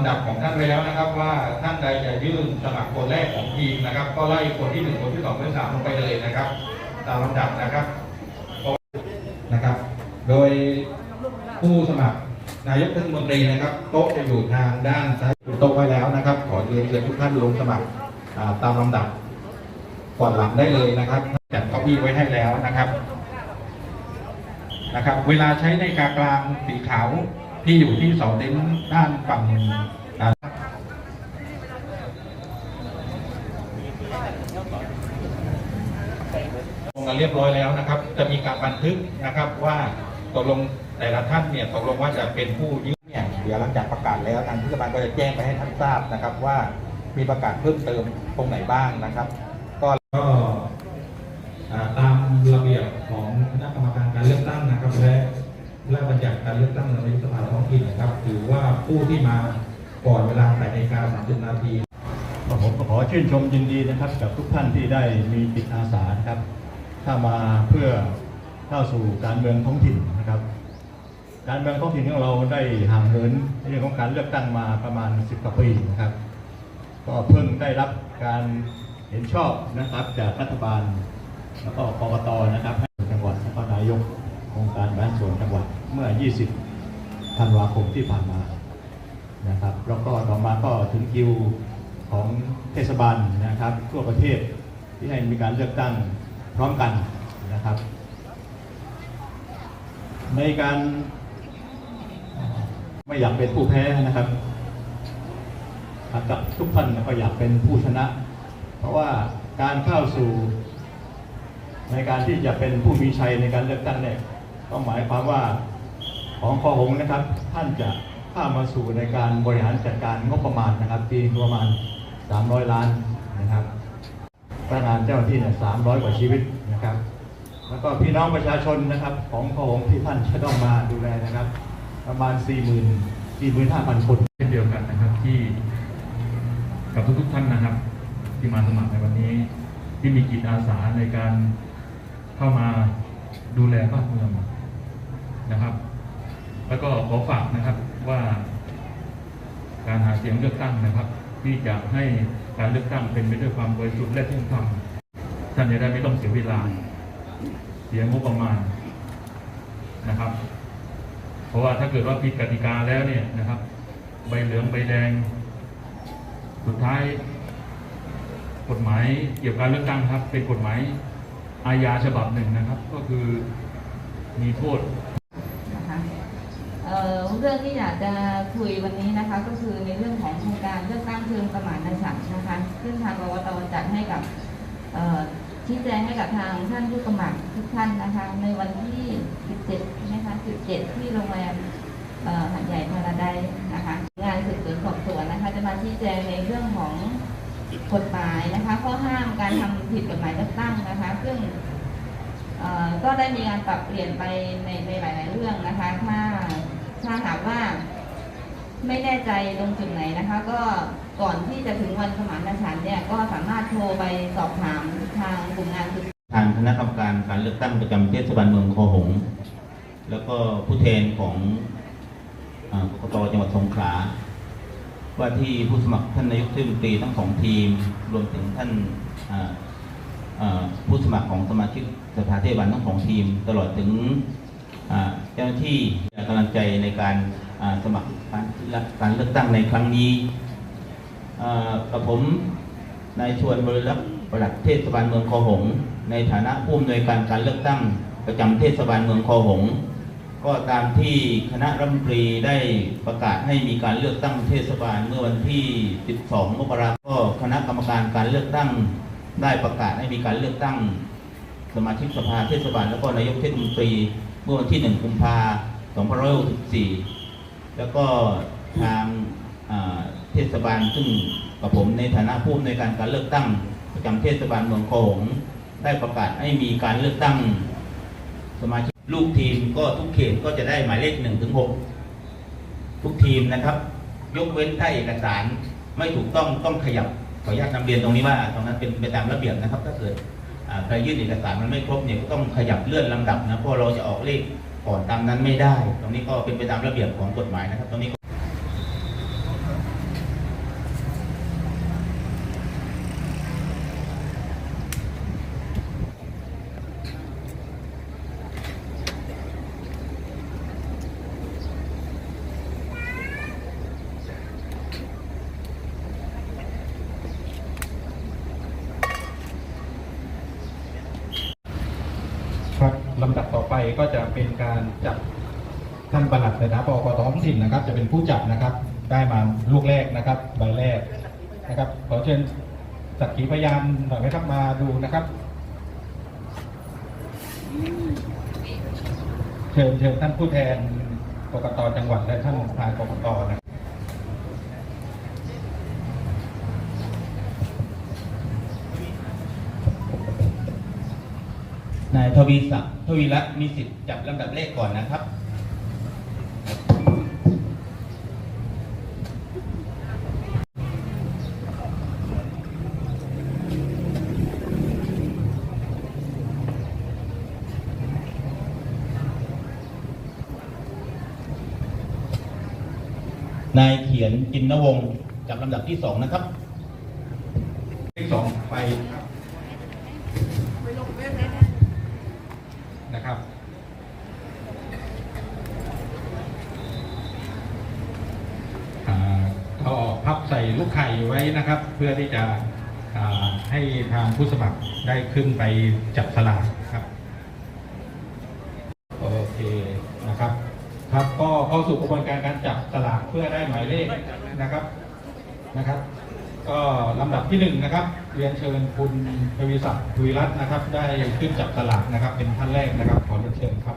ำดับของท่านไว้แล้วนะครับ ว่าท่านใดจะยื่นสมัครคนแรกของทีมนะครับ ก็ไล่คนที่หนึ่งคนที่สองคนที่สามลงไปเลยนะครับ ตามลำดับนะครับนะครับ โดยผู้สมัครนายกเทศมนตรีนะครับ โต๊ะจะอยู่ทางด้านซ้ายโต๊ะไว้แล้วนะครับ ขอเรียนเชิญทุกท่านลงสมัครตามลำดับก่อนหลังได้เลยนะครับจัดเก้าอี้ไว้ให้แล้วนะครับนะครับ เวลาใช้ในกากลางสีขาว ที่อยู่ที่เสาเต็นท์ด้านฝั่งลงมาเรียบร้อยแล้วนะครับ จะมีการบันทึกนะครับว่าตกลงแต่ละท่านเนี่ยตกลงว่าจะเป็นผู้ยื่นเนี่ยเดี๋ยวหลังจากประกาศแล้วทางเทศบาลก็จะแจ้งไปให้ท่านทราบนะครับว่ามีประกาศเพิ่มเติมตรงไหนบ้างนะครับ ก็ก็ อ่าตามระเบียบของคณะกรรมการการเลือกตั้งนะครับ และ และบัญญัติการเลือกตั้งในายกสภาท้องถิ่นนะครับ ถือว่าผู้ที่มาก่อนเวลา8นาฬิกา30นาทีผมก็ขอชื่นชมยินดีนะครับ กับทุกท่านที่ได้มีจิตอาสานะครับเข้ามาเพื่อเข้าสู่การเมืองท้องถิ่นนะครับ การเมืองท้องถิ่นของเราได้ห่างเหินในเรื่องของการเลือกตั้งมาประมาณ 10กว่าปีนะครับ ก็เพิ่งได้รับการเห็นชอบนะครับจากรัฐบาลแล้วก็กกตนะครับให้จังหวัดนครนายก องค์การบริหารส่วนจังหวัดเมื่อ 20 ธันวาคมที่ผ่านมานะครับ แล้วก็ต่อมาก็ถึงคิวของเทศบาลนะครับ ทั่วประเทศที่ให้มีการเลือกตั้งพร้อมกันนะครับ ในการไม่อยากเป็นผู้แพ้นะครับกับทุกท่านก็อยากเป็นผู้ชนะ เพราะว่าการเข้าสู่ในการที่จะเป็นผู้มีชัยในการเลือกตั้งเนี่ย ก็หมายความว่าของคอหงนะครับ ท่านจะข้ามาสู่ในการบริหารจัดการงบประมาณนะครับปีประมาณ 300 ล้านนะครับพนักงานเจ้าหน้าที่เนี่ย300กว่าชีวิตนะครับ แล้วก็พี่น้องประชาชนนะครับ ของคอหงส์ที่ท่านจะต้องมาดูแลนะครับ ประมาณ 40,000 45,000 คนเช่นเดียวกันนะครับที่กับทุกๆท่านนะครับ ที่มาสมัครในวันนี้ ที่มีจิตอาสาในการเข้ามาดูแลบ้านเมือง นะครับ แล้วก็ขอฝากนะครับว่าการหาเสียงเลือกตั้งนะครับ ที่จะให้การเลือกตั้งเป็นไปด้วยความบริสุทธิ์และเที่ยงธรรมท่านจะได้ไม่ต้องเสียเวลา เสียงบประมาณนะครับ เพราะว่าถ้าเกิดว่าผิดกติกาแล้วเนี่ยนะครับ ใบเหลืองใบแดง สุดท้ายกฎหมายเกี่ยวกับการเลือกตั้งครับ เป็นกฎหมายอาญาฉบับหนึ่งนะครับ ก็คือมีโทษ เรื่องที่อยากจะคุยวันนี้นะคะ ก็คือในเรื่องของโครงการเลือกตั้งเชิงสมานฉันท์นะคะซึ่งทางกวตจัดให้กับชี้แจงให้กับทางท่านผู้สมัครทุกท่านนะคะ ในวันที่ 17ใช่ไหมคะ17 ที่โรงแรมหัดใหญ่พาราไดซ์นะคะ งานสืบสวนสอบสวนนะคะ จะมาชี้แจงในเรื่องของกฎหมายนะคะ ข้อห้ามการทำผิดกฎหมายเลือกตั้งนะคะ ซึ่งก็ได้มีการปรับเปลี่ยนไปในในหลาย ๆ เรื่องนะคะ ถ้า ถ้าหากว่าไม่แน่ใจตรงจุดไหนนะคะ ก็ก่อนที่จะถึงวันสมานฉันท์เนี่ยก็สามารถโทรไปสอบถามทางกลุ่มงานสืบทางคณะกรรมการการเลือกตั้งประจำเทศบาลเมืองคอหงส์แล้วก็ผู้แทนของกกตจังหวัดสงขลาว่าที่ผู้สมัครท่านนายกเทศมนตรีทั้งสองทีม รวมถึงท่านผู้สมัครของสมาชิกสภาเทศบาลทั้งสองทีม ตลอดถึง เจ้าหน้าที่กำลังใจในการสมัครการเลือกตั้งในครั้งนี้กับผมนายชวนบริรักษ์ประหลัดเทศบาลเมืองคอหง ในฐานะผู้อำนวยการการเลือกตั้งประจำเทศบาลเมืองคอหง ก็ตามที่คณะรัฐมนตรีได้ประกาศให้มีการเลือกตั้งเทศบาลเมื่อวันที่ 12 มกราคมก็คณะกรรมการการเลือกตั้งได้ประกาศให้มีการเลือกตั้ง สมาชิกสภาเทศบาลแล้วก็นายกเทศมนตรี มื่อวันที่ 1 กุมภาพันธ์2564 แล้วก็ทางเทศบาลซึ่งกับผมในฐานะผู้อำนวยการการเลือกตั้งประจำเทศบาลเมืองโขงได้ประกาศให้มีการเลือกตั้งสมาชิกลูกทีมก็ทุกเขตก็จะได้หมายเลขหนึ่งถึงหกทุกทีมนะครับ ยกเว้นถ้าเอกสารไม่ถูกต้องต้องขยับขออนุญาตนำเรียนตรงนี้ว่าตรงนั้นเป็นไปตามระเบียบนะครับ ถ้าเกิดอ่า ใครยื่นเอกสารมันไม่ครบเนี่ยก็ต้องขยับเลื่อนลำดับนะเพราะเราจะออกเลขก่อนตามนั้นไม่ได้ ตรงนี้ก็เป็นไปตามระเบียบของกฎหมายนะครับตรงนี้ำดับต่อไป ก็จะเป็นการจับท่านประหลัดในฐานะปกท้องถิ่นนะครับ จะเป็นผู้จับนะครับ ได้มาลูกแรกนะครับใบแรกนะครับขอเชิญสักขีพยานหน่อยไหมครับมาดูนะครับ เชิญเชิญท่านผู้แทนกกตจังหวัดและท่านประธานกกตนะครับ นาย ทวีศักดิ์ทวีรัตน์มีสิทธิ์จับลำดับเลขก่อนนะครับ นายเขียนจินนวงศ์จับลำดับที่สองนะครับ เลขสองไปครับนะ นะครับอ่าก็พับใส่ลูกไข่ไว้นะครับ เพื่อที่จะอ่าให้ทางผู้สมัครได้ขึ้นไปจับสลากครับ โอเคนะครับ ครับก็เข้าสู่กระบวนการการจับสลากเพื่อได้หมายเลขนะครับนะครับ ก็ลำดับที่หนึ่งนะครับ เรียนเชิญคุณทวีศักดิ์ทวีรัตน์นะครับ ได้ขึ้นจับสลากนะครับ เป็นท่านแรกนะครับ ขอเรียนเชิญครับ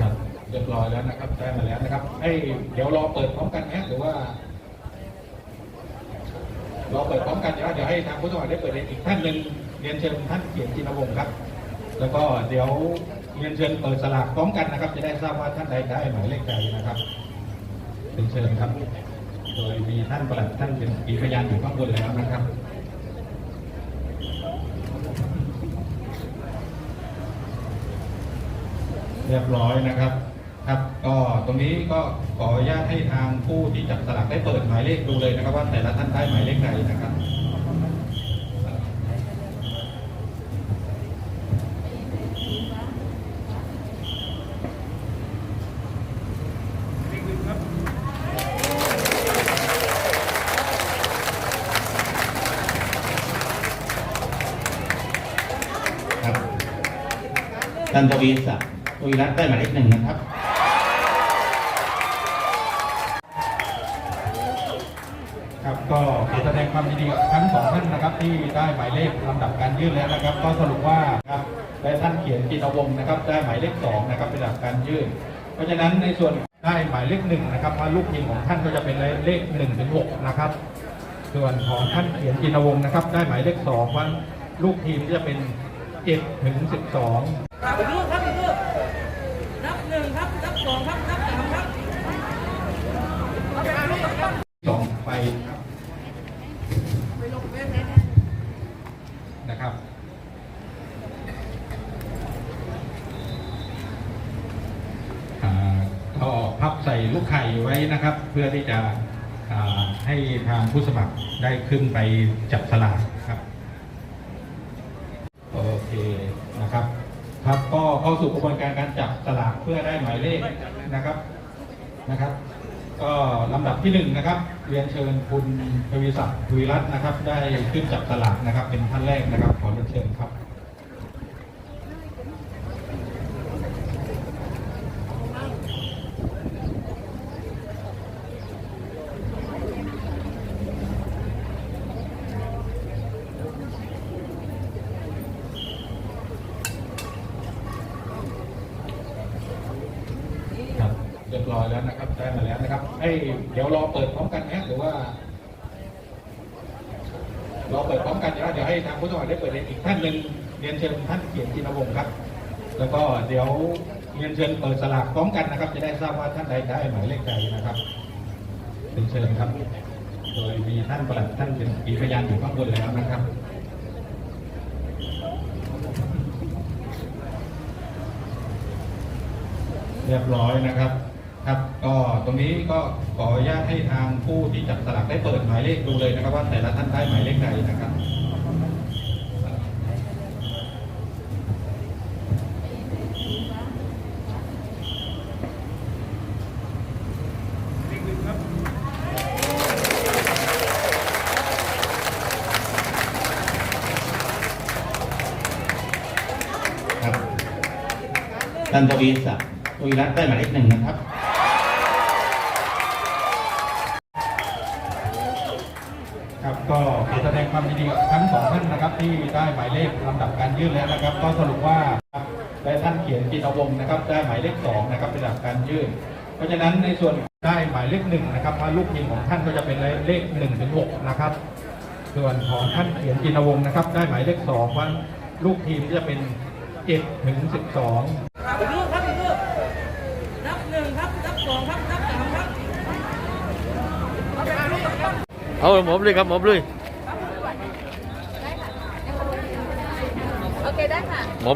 ครับเรียบร้อย แล้วนะครับได้มาแล้วนะครับ ให้เดี๋ยวรอเปิดพร้อมกันไหมหรือว่ารอเปิดพร้อมกันเดี๋ยวเดี๋ยวให้ทางผู้สมัครได้เปิดเองอีกท่านหนึ่งเรียนเชิญท่านเขียนจินวงศ์ครับ แล้วก็เดี๋ยวเรียนเชิญเปิดสลากพร้อมกันนะครับ จะได้ทราบว่าท่านใดได้หมายเลขใดนะครับเรียนเชิญครับ โดยมีท่านประหลัดท่านเป็นปีพยานอยู่ข้างบนแล้วนะครับเรียบร้อยนะครับ ครับก็ตรงนี้ก็ขออนุญาตให้ทางผู้ที่จับสลากได้เปิดหมายเลขดูเลยนะครับว่าแต่ละท่านได้หมายเลขใดนะครับครับท่านทวีศักดิ์ทวีรัตน์ได้หมายเลขหนึ่งนะครับก็ขอแสด งความยินดีกับทั้งสองท่านนะครับที่ได้หมายเลขลำดับการยื่นแล้วนะครับ ก็สรุปว่าครับและท่านเขียนจินวงศ์นะครับ ได้หมายเลขสองนะครับเป็นลำดับการยื่น เพราะฉะนั้นในส่วนได้หมายเลขหนึ่งนะครับว่าลูกทีมของท่านก็จะเป็นเลขหนึ่งถึงหกนะครับ ส่วนของท่านเขียนจินวงศ์นะครับ ได้หมายเลขสองว่าลูกทีมจะเป็นเจ็ดถึงสิบสอง ครับอีกรูปครับอีกรูปนับหนึ่งครับ นับสองครับ นับสามครับเอาไปอ่านรูปครับ สองไปครับ ไปลงเฟซนะ นะครับ อ่าก็พับใส่ลูก ไข่ไว้นะครับ เพื่อที่จะให้ทางผู้สมัครได้ขึ้นไปจับสลากครับโอเคนะครับ ครับก็เข้าสู่กระบวนการการจับสลากเพื่อได้หมายเลขนะครับนะครับ ก็ลำดับที่หนึ่งนะครับ เรียนเชิญคุณทวีศักดิ์ทวีรัตน์นะครับ ได้ขึ้นจับสลากนะครับ เป็นท่านแรกนะครับขอเรียนเชิญครับเรียบร้อยแล้วนะครับ ได้มาแล้วนะครับ ให้เดี๋ยวรอเปิดพร้อมกันไหมหรือว่ารอเปิดพร้อมกันเดี๋ยวเดี๋ยวให้ทางผู้สมัครได้เปิดเองอีกท่านหนึ่งเรียนเชิญท่านเขียนจินวงศ์ครับ แล้วก็เดี๋ยวเรียนเชิญเปิดสลากพร้อมกันนะครับ จะได้ทราบว่าท่านใดได้หมายเลขใดนะครับเรียนเชิญครับ โดยมีท่านประหลัดท่านเป็นปีพยานอยู่ข้างบนแล้วนะครับเรียบร้อยนะครับ ครับก็ตรงนี้ก็ขออนุญาตให้ทางผู้ที่จับสลากได้เปิดหมายเลขดูเลยนะครับว่าแต่ละท่านได้หมายเลขใดนะครับท่านตวีศักดิ์ทวีรัตน์ได้หมายเลขหนึ่งนะครับ ความยินดีกับทั้งสองท่านนะครับที่ได้หมายเลขลำดับการยื่นแล้วนะครับ ก็สรุปว่าครับและท่านเขียนจินวงศ์นะครับ ได้หมายเลขสองนะครับเป็นลำดับการยื่น เพราะฉะนั้นในส่วนได้หมายเลขหนึ่งนะครับว่าลูกทีมของท่านก็จะเป็นเลขหนึ่งถึงหกนะครับ ส่วนของท่านเขียนจินวงศ์นะครับ ได้หมายเลขสองว่าลูกทีมจะเป็นเจ็ดถึงสิบสองอีกลูกครับอีกลูกนับหนึ่งครับนับสองครับนับสามครับเอาไปอ่านลูกครับเอาหมอบเลยครับหมอบเลย โ